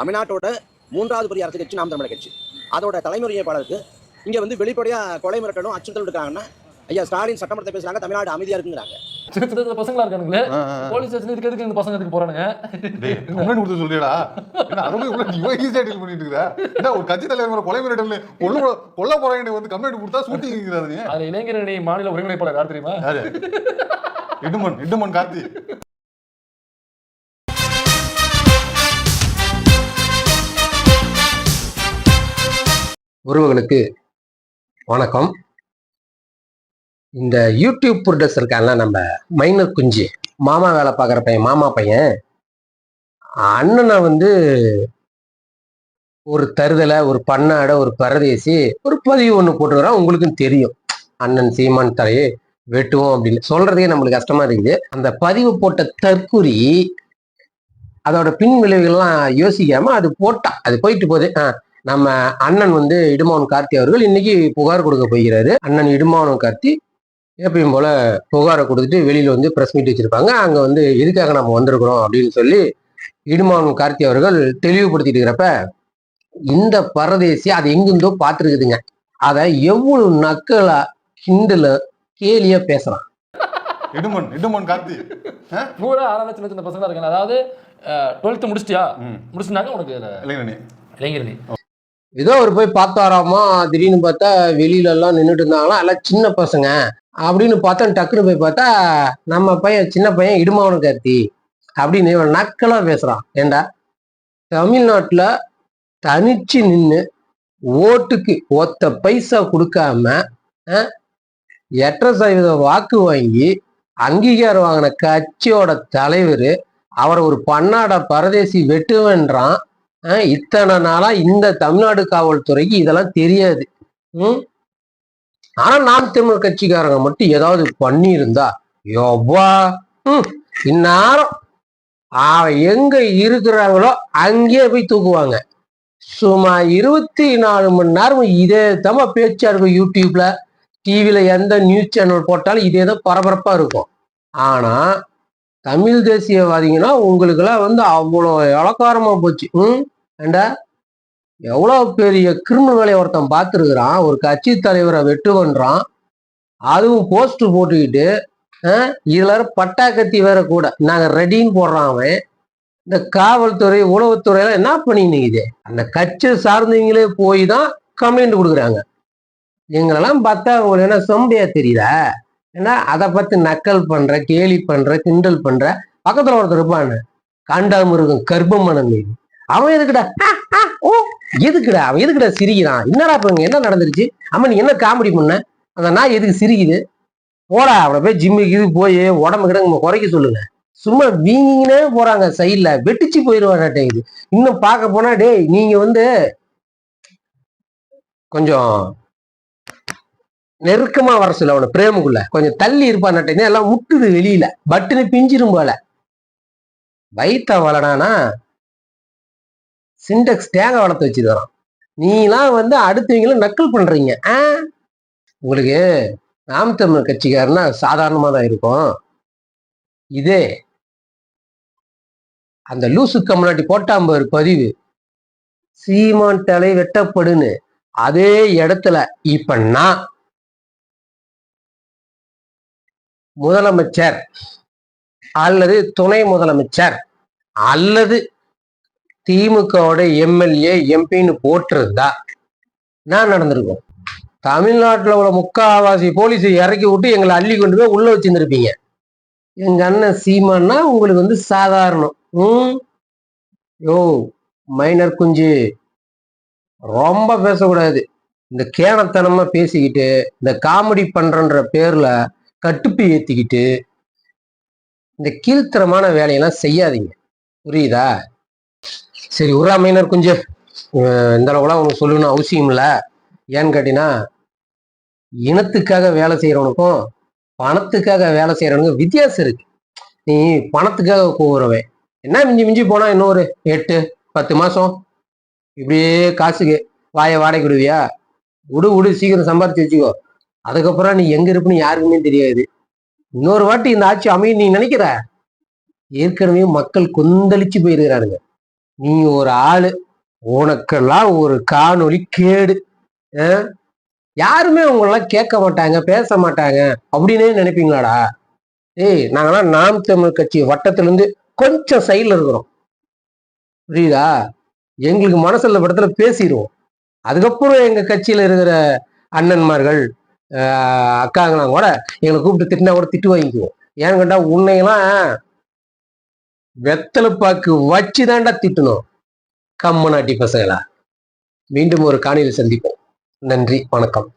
தமிழ்நாட்டோட மூன்றாவது பெரிய அரசு கட்சி நாம் தமிழர் கட்சி. அதோட தலைமுறையாளருக்கு இங்க வந்து வெளிப்படையா கொலை மிரட்டலும் அச்சுறுத்தல் இருக்காங்கன்னா ஐயா ஸ்டாலின் சட்டமன்றத்தை பேசுறாங்க தமிழ்நாடு அமைதியா இருக்குங்கிறாங்க. சின்ன பசங்களா இருக்கானுங்களே. போலீஸ் ஸ்டேஷன் இதுக்கு எதுக்கு இந்த பசங்க எதுக்கு போறானுங்க? டேய் கம்ப்ளைண்ட் கொடுத்து சொல்லியடா என்ன அதை போய் உள்ள நீ ஈஸியா டீல் பண்ணிட்டு இருக்கா? என்ன ஒரு கட்சி தலைவர் கொலை மிரட்டல் கொல்ல கொல்ல போறாங்க வந்து கம்ப்ளைண்ட் கொடுத்தா சூட்டிங்கிறாரு நீ அதுல இளைஞரணி மாநில ஒருங்கிணைப்பாளர் யார் தெரியுமா? இடுமன் இடுமன் கார்த்தி. உறவுகளுக்கு வணக்கம். இந்த யூடியூப் புருடஸ் இருக்கான்ல நம்ம மைனர் குஞ்சு. மாமா வேலை பார்க்குற பையன் மாமா பையன். அண்ணனை வந்து ஒரு தருதலை ஒரு பண்ணாடை ஒரு பரதேசி ஒரு பதிவு ஒன்று போட்டுக்கிறான் உங்களுக்கும் தெரியும். அண்ணன் சீமான் தலையை வெட்டுவோம் அப்படின்னு. சொல்கிறதே நம்மளுக்கு கஷ்டமா இருக்குது. அந்த பதிவு போட்ட தற்குறி அதோட பின் விளைவுகள்லாம் யோசிக்காம அது போட்டா அது போயிட்டு போகுது. ஆ நம்ம அண்ணன் வந்து இடுமாவன் கார்த்தி அவர்கள் இன்னைக்கு புகார் கொடுக்க போகிறாரு. அண்ணன் இடுமாவன் கார்த்தி எப்பயும் போல புகாரை கொடுத்துட்டு வெளியில வந்து பிரஸ் மீட் வச்சிருப்பாங்க. அங்க வந்து எதுக்காக நம்ம வந்திருக்கிறோம் அப்படின்னு சொல்லி இடுமாவன் கார்த்தி அவர்கள் தெளிவுபடுத்திட்டு இருக்கிறப்ப இந்த பரதேசி அது எங்கிருந்தோ பார்த்துருக்குதுங்க. அதை எவ்வளவு நக்கலா கிண்டல கேலியா பேசுறான். இடுமன் இடுமன் கார்த்தி. நூறு ஆறாவது சின்ன சின்ன பசங்களா இருக்காங்க. அதாவது டுவெல்த் முடிச்சிட்டியா? ம். முடிச்சுனாக்க உனக்கு இளைஞரணி. இளைஞரணி. ஏதோ அவர் போய் பார்த்தாராமா திடீர்னு பார்த்தா வெளியில எல்லாம் நின்றுட்டு இருந்தாங்களாம் எல்லாம் சின்ன பசங்க. அப்படின்னு பார்த்தா டக்குன்னு போய் பார்த்தா நம்ம பையன் சின்ன பையன் இடுமாவன கார்த்தி. அப்படின்னு இவன் நக்கலா பேசுறான். ஏண்டா? தமிழ்நாட்டில் தனிச்சு நின்று ஓட்டுக்கு ஒத்த பைசா கொடுக்காம எட்டரை சதவீத வாக்கு வாங்கி அங்கீகாரம் வாங்கின கட்சியோட தலைவர் அவரை ஒரு பன்னாட பரதேசி வெட்டுவன்றான். இத்தனை நாளா இந்த தமிழ்நாடு காவல்துறைக்கு இதெல்லாம் தெரியாது. ம்? ஆனா நாம் தமிழ் கட்சிக்காரங்க மட்டும் ஏதாவது பண்ணியிருந்தா யோப்பா ம் இந்நேரம் அவன் எங்க இருக்கிறாங்களோ அங்கேயே போய் தூக்குவாங்க. சும்மா இருபத்தி நாலு மணி நேரம் இதே தம்ம பேச்சா இருக்கும் யூடியூப்ல டிவியில எந்த நியூஸ் சேனல் போட்டாலும் இதே தான் பரபரப்பா இருக்கும். ஆனா தமிழ் தேசியவாதிங்கன்னா உங்களுக்கெல்லாம் வந்து அவ்வளோ இலக்காரமா போச்சு. ம்? ஏண்டா? எவ்வளோ பெரிய கிரிமினல் வேலையை ஒருத்தன் பார்த்துருக்குறான். ஒரு கட்சி தலைவரை வெட்டு பண்ணுறான் அதுவும் போஸ்ட் போட்டுக்கிட்டு இதில் பட்டா கத்தி வேற கூட. நாங்கள் ரெடின்னு போடுறான் அவன். இந்த காவல்துறை உளவுத்துறையெல்லாம் என்ன பண்ணிக்கிது அந்த கட்சியை சார்ந்தவங்களே போய் தான் கம்ப்ளைண்ட் கொடுக்குறாங்க. எங்களெல்லாம் பார்த்தா உங்களுக்கு என்ன சொம்பையா தெரியுதா? ஏன்னா அதை பார்த்து நக்கல் பண்ணுற கேலி பண்ணுற கிண்டல் பண்ணுற பக்கத்தில் ஒருத்தர் இருப்பான்னு காண்டாமிருகம் கர்ப்பமனம் மீது அவன் எதுக்குடா? எதுக்குடா? அவன் எதுக்குடா சிரிக்கிறான்? என்னடா இப்ப இங்க என்ன நடந்துருச்சு? அம்மா நீ என்ன காமெடி பண்ண? அந்த நாய் எதுக்கு சிரிக்குது? போடா அவனை போய் ஜிம்முக்கு இது போய் உடம்பு கிடங்கு குறைக்க சொல்லுங்க. சும்மா வீங்கினே போறாங்க சைட்ல வெட்டிச்சு போயிடுவாட்டாங்குது இன்னும் பார்க்க போனா டேய் நீங்க வந்து கொஞ்சம் நெருக்கமா வர சொல்ல அவனை பிரேமுக்குள்ள. கொஞ்சம் தள்ளி இருப்பான்ட்டே எல்லாம் முட்டுது வெளியில. பட்டுன்னு பிஞ்சிரும் போல. வயித்த வளடானா சிண்டெக்ஸ் தேங்காய் வளர்த்து வச்சிருக்கிறான் நீலாம் வந்து அடுத்தவங்கள நக்கல் பண்றீங்க. ஆ? உங்களுக்கு நாம் தமிழ் கட்சிக்காரனா சாதாரணமா தான் இருக்கும். இதே அந்த லூசு கம்யூனிட்டி போட்டாம்பர் பதிவு. சீமான் தலை வெட்டப்படுன்னு அதே இடத்துல இப்ப நான் முதலமைச்சர் அல்லது துணை முதலமைச்சர் அல்லது திமுகவோட எம்எல்ஏ எம்பின்னு போட்டிருந்தா நான் நடந்திருக்கோம். தமிழ்நாட்டில் உள்ள முக்காவாசி போலீஸை இறக்கி விட்டு எங்களை அள்ளி கொண்டு போய் உள்ள வச்சுருந்துருப்பீங்க. எங்க அண்ணன் சீமான்னா உங்களுக்கு வந்து சாதாரணம். ம்? யோ மைனர் குஞ்சு. ரொம்ப பேசக்கூடாது. இந்த கேனத்தனமாக பேசிக்கிட்டு இந்த காமெடி பண்றன்ற பேர்ல கட்டுப்பு ஏத்திக்கிட்டு இந்த கீழ்த்தரமான வேலையெல்லாம் செய்யாதீங்க. புரியுதா? சரி உரா மைனர் கொஞ்சம் இந்த அளவுலாம் உனக்கு சொல்லணும்னு அவசியம் இல்லை. ஏன்னு கேட்டீங்கன்னா இனத்துக்காக வேலை செய்கிறவனுக்கும் பணத்துக்காக வேலை செய்கிறவனுக்கும் வித்தியாசம் இருக்கு. நீ பணத்துக்காக கூவுறவன் என்ன மிஞ்சி மிஞ்சி போனால் இன்னொரு எட்டு பத்து மாதம் இப்படியே காசுக்கு வாயை வாடகை விடுவியா? விடு விடு சீக்கிரம் சம்பாரிச்சு வச்சுக்கோ. அதுக்கப்புறம் நீ எங்கே இருப்புன்னு யாருக்குமே தெரியாது. இன்னொரு வாட்டி இந்த ஆட்சி அமையும் நீ நினைக்கிற? ஏற்கனவே மக்கள் கொந்தளிச்சு போயிருக்கிறாருங்க நீ ஒரு ஆளு உனக்கெல்லாம் ஒரு காணொலி கேடு. ஆ? யாருமே உங்களெல்லாம் கேட்க மாட்டாங்க பேச மாட்டாங்க அப்படின்னே நினைப்பீங்களாடா? ஏய் நாங்களாம் நாம் தமிழ் கட்சி வட்டத்திலேருந்து கொஞ்சம் சைடில் இருக்கிறோம். புரியுதா? எங்களுக்கு மனசில் படத்துல பேசிடுவோம் அதுக்கப்புறம் எங்கள் கட்சியில் இருக்கிற அண்ணன்மார்கள் அக்காங்களாம் கூட எங்களை கூப்பிட்டு திட்டினா கூட திட்டு வாங்கிக்குவோம். ஏன்னு கேட்டால் உன்னையெல்லாம் வெத்தலைப்பாக்கு வச்சு தாண்டா திட்டணும். கம்மநாட்டி பசங்களா மீண்டும் ஒரு காணியில் சந்திப்போம். நன்றி வணக்கம்.